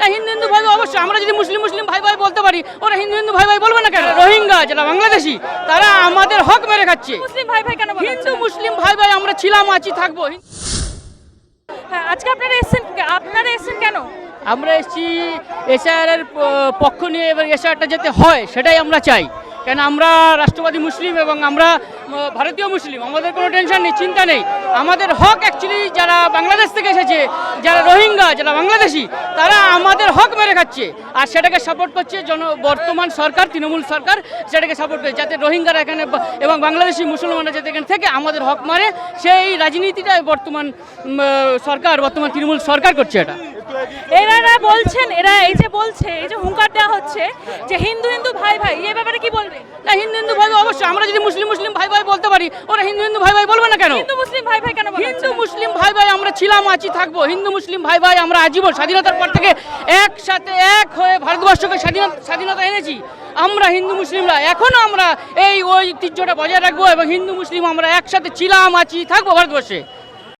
না হিন্দু হিন্দু ভাই ভাই অবশ্যই আমরা যদি মুসলিম মুসলিম ভাই ভাই বলতে পারি ওরা হিন্দু হিন্দু ভাই ভাই বলবে না কেন? রোহিঙ্গা যারা বাংলাদেশি তারা আমাদের হক মেরে খাচ্ছে। মুসলিম ভাই ভাই কেন হিন্দু মুসলিম ভাই ভাই আমরা ছিলাম আছি থাকব। হ্যাঁ, আজকে আপনারা এসেছেন আপনারা এসেছেন কেন? আমরা এসেছি এসআর এর পক্ষ নিয়ে এবার এসআরটা যেতে হয় সেটাই আমরা চাই। কেন আমরা রাষ্ট্রবাদী মুসলিম এবং আমরা ভারতীয় মুসলিম, আমাদের কোনো টেনশন নেই, চিন্তা নেই। আমাদের হক অ্যাকচুয়ালি যারা বাংলাদেশ থেকে এসেছে, যারা রোহিঙ্গা, যারা বাংলাদেশি, তারা আমাদের হক মেরে খাচ্ছে। আর সেটাকে সাপোর্ট করছে জন, বর্তমান সরকার, তৃণমূল সরকার, সেটাকে সাপোর্ট করছে, যাতে রোহিঙ্গারা এখানে এবং বাংলাদেশি মুসলমানরা যাতে এখানে থেকে আমাদের হক মারে, সেই রাজনীতিটা বর্তমান সরকার, বর্তমান তৃণমূল সরকার করছে এটা। এরা বলছেন, এরা এই যে বলছে, এই যে হুঙ্কার দেওয়া হচ্ছে যে হিন্দু হিন্দু ভাই ভাই এই ব্যাপারে কি বলবেন না হিন্দু হিন্দু ভাই অবশ্যই আমরা যদি মুসলিম মুসলিম ভাই ভাই বলতে পারি ওরা হিন্দু হিন্দু ভাই ভাই বলবে না কেন? হিন্দু মুসলিম ভাই ভাই কেন হিন্দু মুসলিম ভাই ভাই আমরা ছিলাম আছি থাকব। হিন্দু মুসলিম ভাই ভাই আমরা আজীবন স্বাধীনতার পর থেকে একসাথে এক হয়ে ভারতবর্ষকে স্বাধীনতা স্বাধীনতা এনেছি। আমরা হিন্দু মুসলিমরা এখনও আমরা এই ঐতিহ্যটা বজায় রাখব এবং হিন্দু মুসলিম আমরা একসাথে ছিলাম আছি থাকব ভারতবর্ষে।